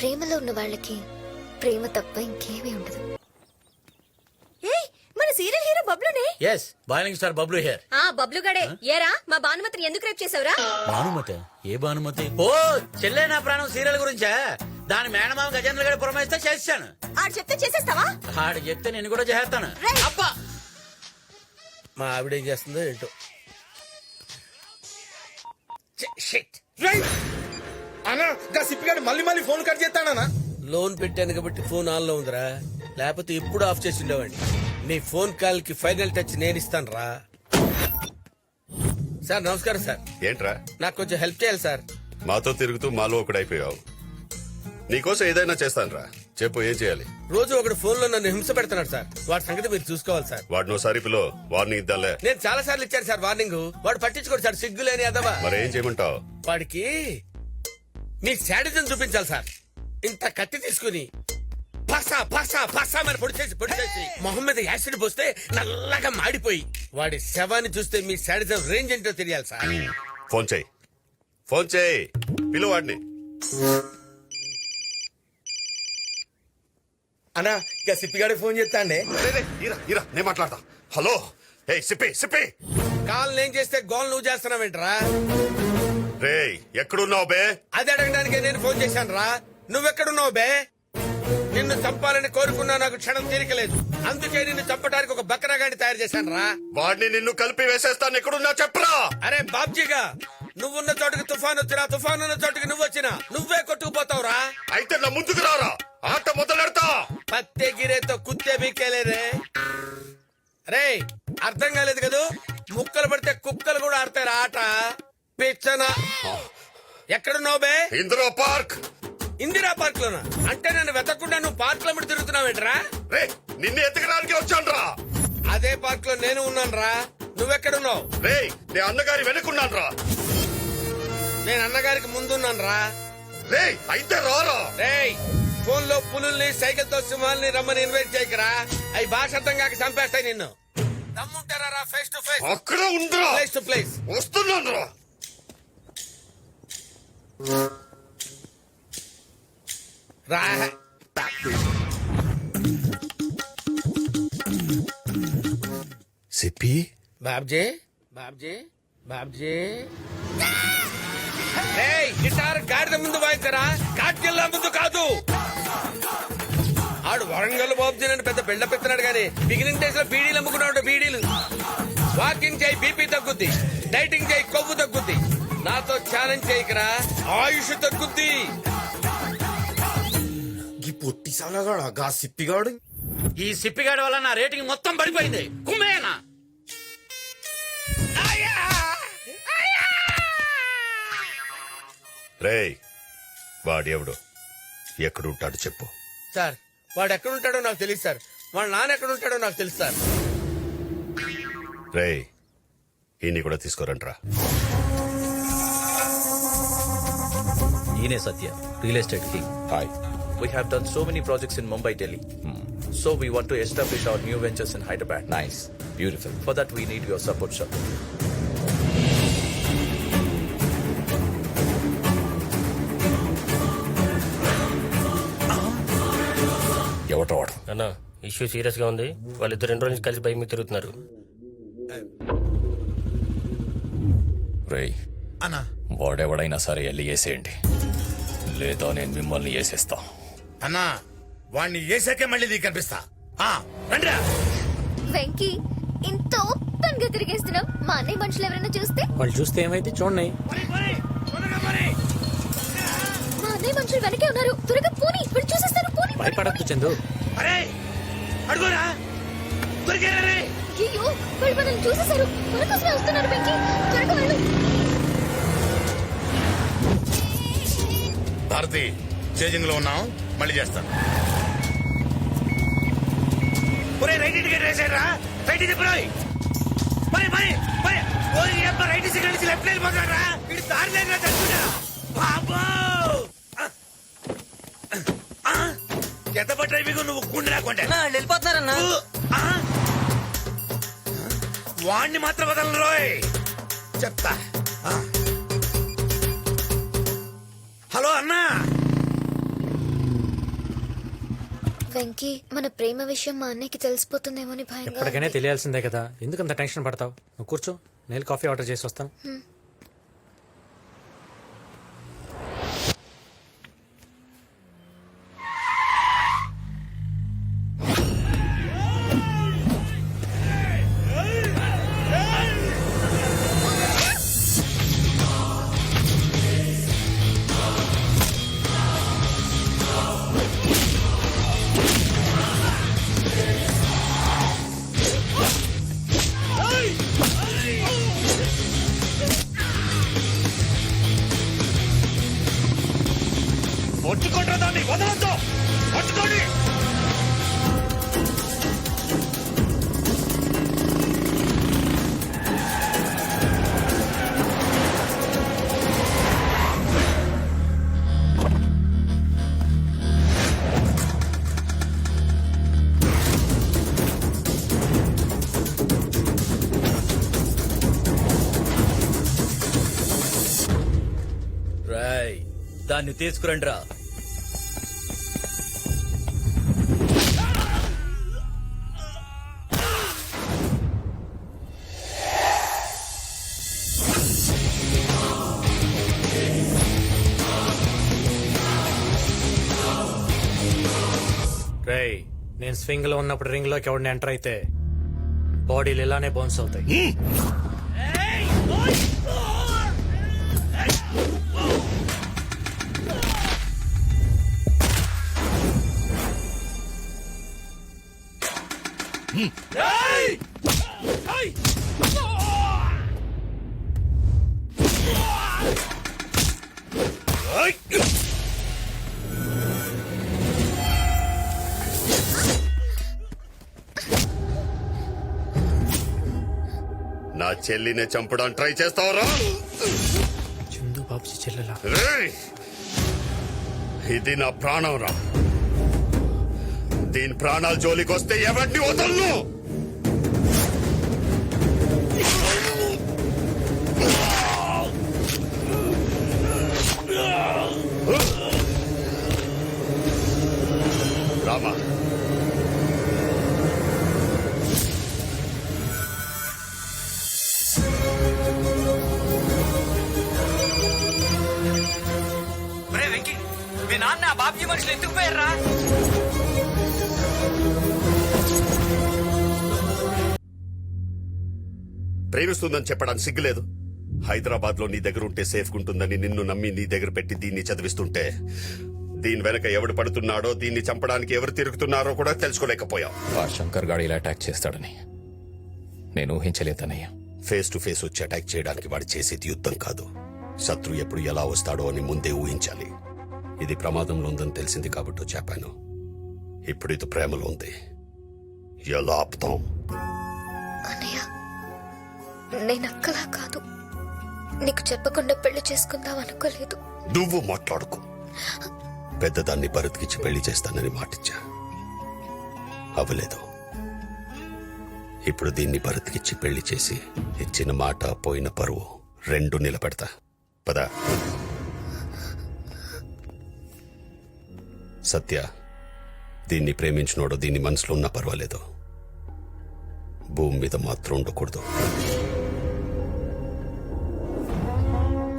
ప్రేమలో ఉన్న వాళ్ళకి ప్రేమ తప్ప ఇంకేమీ ఉండదు. ఏయ్ మన serial hero బబ్లునే? Yes boiling star Bablu here ఆ బబ్లు గడే. ఏరా మా భానుమతిని ఎందుకు రేపు చేసావురా భానుమతి? ఏ భానుమతి? ఓ చెల్లె నా ప్రాణం సీరియల్ గురించా? దాని మేనమామ గజేంద్ర గారి పురమాయిస్తే చేస్తాను ఆడు చెప్తే చేసేస్తావా? ఆడు చెప్తే నేను కూడా చేస్తాను. అబ్బా! మా ఆవిడ ఏం చేస్తుందో ఏంటో. అన్నా సిప్పిగాడు మళ్ళీ మళ్ళీ ఫోన్ కట్ చేస్తాడనా లోన్ పెట్టాను కాబట్టి ఫోన్ ఆన్లో ఉందిరా. లేకపోతే ఇప్పుడు ఆఫ్ చేసి ఉండేవాడిని. నీ ఫోన్ కాల్కి ఫైనల్ టచ్ నేను ఇస్తాను రా సార్ నమస్కారం సార్. ఏంట్రా? నాకు కొంచెం హెల్ప్ చేయాలి సార్. మాతో తిరుగుతూ మాలో ఒకడైపోయావు నీకోసం ఏదైనా చేస్తానురా. చెప్పు ఏం చేయాలి? రోజు ఒకడు ఫోన్లో నన్ను హింస పెడుతున్నాడు సార్. వాడి సంగతి మీరు చూసుకోవాలి సార్. వాడినోసారి పిలో వార్నింగ్ ఇద్దాంలే. నేను చాలా సార్లు ఇచ్చాను సార్ వార్నింగ్. వాడు పట్టించుకోడు సార్ సిగ్గులేని అదవా. మరేం చేయమంటావు? వాడికి మీ శాడిజం చూపించాలి సార్. ఇంత కత్తి తీసుకుని పసా పసా పసా మరి పొడి చేసి పొడి చేసి మొహం మీద యాసిడ్ పోస్తే నల్లగా మాడిపోయి వాడి శవాన్ని చూస్తే మీ శాడిజం రేంజ్ ఏంటో తెలియాలి సార్. ఫోన్ చేయి. ఫోన్ చేయి. పిలు వాడిని. అన్నా ఇక సిప్పిగాడి ఫోన్ చేస్తాండే రే, రే, ఈరా, ఈరా, నేను మాట్లాడతా. హలో. ఏ సిప్పి సిప్పి. కాల్ నేను చేస్తే గోల్ నువ్వు చేస్తున్నావేంట్రా? రే ఎక్కడున్నావు బే? అది అడగడానికి నేను ఫోన్ చేశాను రా. నువ్వెక్కడున్నావు బే? నిన్ను చంపాలని కోరుకున్నా నాకు క్షణం తీరికలేదు అందుకే నిన్ను చంపడానికి ఒక బక్రాగాడిని తయారు చేశాను రా. వాడిని నిన్ను కలిపి వేసేస్తాను. ఎక్కడున్నా చెప్పరా? అరే బాబ్జీగా నువ్వున్న చోటుకి తుఫాన్ వచ్చినా తుఫాన్ ఉన్న చోటుకి నువ్వు వచ్చినా నువ్వే కొట్టుకుపోతావురా అయితే నా ముందుకు రారా. ఆట మొదలెడతా. పత్తే గిరేతో కుత్తే బీకేలేరే రే. అర్థం కాలేదు కదూ? ముక్కలు పడితే కుక్కలు కూడా ఆడతారు ఆట. పిచ్చన ఎక్కడున్నావు బే? ఇందిరా పార్క్. ఇందిరా పార్క్ లోనా అంటే నన్ను వెతకుండా నువ్వు పార్క్లో ముడి తిరుగుతున్నావేంట్రా రే నిన్ను ఎతకడానికి వచ్చాను రా అదే పార్క్లో నేను ఉన్నాను రా నువ్వెక్కడున్నావు? రే నే అన్నగారి వెనుకున్నాను రా నేను అన్నగారికి ముందున్నాను రా రే అయితే రారా. రేయ్ ఫోన్లో పులుల్ని సైకిల్తో సింహాల్ని రమ్మని ఇన్వైట్ చేయకరా. అవి భాష అర్థం కాక చంపేస్తాయి నిన్ను. దమ్ముంటారా రా ఫేస్ టు ఫేస్ అక్కడ ఉందిరా ప్లేస్ టు ప్లేస్ వస్తున్నాను రా రా సిప్పి? బాబ్జీ బాబ్జీ బాబ్జీ. గిటార్ గాడిద ముందు వాయించరా? కాట్కెళ్ళ ముందు కాదు. ఆడు వరంగల్ బాబ్జీ అని పెద్ద బిల్డప్ ఇస్తున్నాడు కానీ బిగినింగ్ డేస్లో బీడీలు అమ్ముకున్నాడు బీడీలు. వాకింగ్ చేయి బీపీ తగ్గుద్ది. డైటింగ్ చేయి కొవ్వు తగ్గుద్ది. నాతో ఛాలెంజ్ చేయకరా? ఆయుష్ తగ్గుద్ది. ఈ పొట్టి సాలగాడు గా సిప్పిగాడు. ఈ సిప్పిగాడి వల్ల నా రేటింగ్ మొత్తం పడిపోయింది. కుమ్మేనా? రే వాడు ఎవడు ఎక్కడుంటాడు చెప్పు. సార్ వాడు ఎక్కడ ఉంటాడో నాకు తెలియదు సార్. వాళ్ళ నాన్న ఎక్కడ ఉంటాడో నాకు తెలుసు సార్. రే ఈయన్ని కూడా తీసుకోరంట్రా. ఈయనే Satya. Real estate king hi we have done so many projects in Mumbai Delhi so we want to establish our new ventures in Hyderabad nice beautiful for that we need your support sir ఎవటో వాడు అన్న issue సీరియస్గా ఉంది. వాళ్ళిద్దరు రెండు రోజుల నుంచి కలిసి మీద తిరుగుతున్నారు. రేయ్ అన్నా. వాడెవడైనా సరే వెళ్ళి వేసేయండి లేదా నేను మిమ్మల్ని వేసేస్తా అన్నా వాణ్ణి వేసాకే మళ్ళీ నీకు కనిపిస్తా. ఆ, రండిరా. వెంకీ ఇంత ఓపెన్గా తిరిగేస్తున్నావు. మా అన్నయ్య మనుషులు ఎవరైనా చూస్తే? వాళ్ళు చూస్తే ఏమైతే చూడండి. మా అన్నయ్య మనుషులు వెనకే ఉన్నారు. త్వరగా పోనీ ఇప్పుడు చూసేస్తారు పోనీ. భయపడద్దు చందు. అరే అడుగురా. దొరికారా రే. అయ్యో వాళ్ళు మనల్ని చూసేశారు. మన కోసమే వస్తున్నారు వెంకీ. త్వరగా వెళ్ళు. భారతి చేజింగ్లో ఉన్నాం. మళ్ళీ చేస్తాను ఒరే రైట్ ఇంటికి వేసారా రైట్ ఇది పోయి. మరి మరి మరి ఓరి అబ్బ రైట్ సిగ్నల్ నుంచి లెఫ్ట్ వెళ్ళిపోతారా ఇటు దారి లేదురా చచ్చుడా బాబో! ఎంత డ్రైవింగ్ నువ్వు గుండె లేకుంటే వెళ్ళిపోతున్నారన్నా. వాణ్ణి మాత్రం వదలను రోయ్. చెప్తా. హలో అన్నా. వెంకీ మన ప్రేమ విషయం మా అన్నయ్యకి తెలిసిపోతుందేమో అని భయంగా ఎప్పటికైనా. తెలియాల్సిందే కదా. ఎందుకు అంత టెన్షన్ పడతావు? నువ్వు కూర్చో నేను కాఫీ ఆర్డర్ చేసి వస్తాను. పట్టుకోండి దాన్ని వదలొద్దు. పట్టుకోండి దాన్ని తీసుకురండి రా నేను స్వింగ్లో ఉన్నప్పుడు రింగ్లోకి ఎవరిని ఎంటర్ అయితే బాడీలు ఇలానే బౌన్స్ అవుతాయి Hey! చెల్లిని చంపడానికి ట్రై చేస్తావరా? చందు బాబుజీ చెల్లెలా? రేయ్! ఇది నా ప్రాణం రా. దీని ప్రాణాల జోలికి వస్తే ఎవరిని వదలను? రామా. నాన్న బాబ్జీ మనుషులు ఎందుకు పోయారా? ప్రేమిస్తుందని చెప్పడానికి సిగ్గులేదు. హైదరాబాద్లో నీ దగ్గర ఉంటే సేఫ్ ఉంటుందని నిన్ను నమ్మి నీ దగ్గర పెట్టి దీన్ని చదివిస్తుంటే దీని వెనక ఎవడు పడుతున్నాడో దీన్ని చంపడానికి ఎవరు తిరుగుతున్నారో కూడా తెలుసుకోలేకపోయాం ఆ శంకర్ గాడు ఇలా అటాక్ చేస్తాడని నేను ఊహించలేదన్నయ్య ఫేస్ టు ఫేస్ వచ్చి అటాక్ చేయడానికి వాడు చేసేది యుద్ధం కాదు. శత్రు ఎప్పుడు ఎలా వస్తాడో అని ముందే ఊహించాలి. ఇది ప్రమాదంలో ఉందని తెలిసింది కాబట్టి చెప్పాను ఇప్పుడు ఇది ప్రేమలో ఉంది. ఎలా ఆపుతాం? అన్నయ్య నేను అక్కలా కాదు. నీకు చెప్పకుండా పెళ్ళి చేసుకుందాం అనుకోలేదు. నువ్వు మాట్లాడుకో. పెద్దదాన్ని భరత్కిచ్చి పెళ్ళి చేస్తానని మాటిచ్చా? అవ్వలేదు. ఇప్పుడు దీన్ని భరత్కిచ్చి పెళ్ళి చేసి ఇచ్చిన మాట పోయిన పరువు రెండు నిలబెడతా. పద. సత్య దీన్ని ప్రేమించినోడు దీన్ని మనసులో ఉన్నా పర్వాలేదు. భూమి మీద మాత్రం ఉండకూడదు.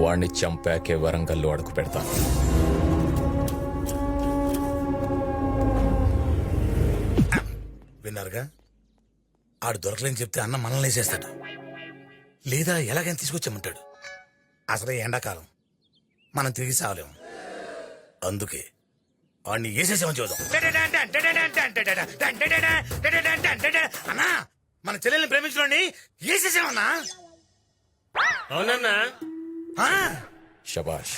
వాణ్ణి చంపాకే వరంగల్లో అడుగు పెడతాను విన్నారుగా? ఆడు దొరకలేని చెప్తే అన్న మనల్ని వేసేస్తాడు. లేదా ఎలాగైనా తీసుకొచ్చామంటాడు అసలే ఎండాకాలం. మనం తిరిగి సావలేము అందుకే వాడిని వేసేసామని చూద్దాం అన్నా మన చెల్లెల్ని ప్రేమించడాన్ని వేసేసామన్నా అవునన్నా? శబాష్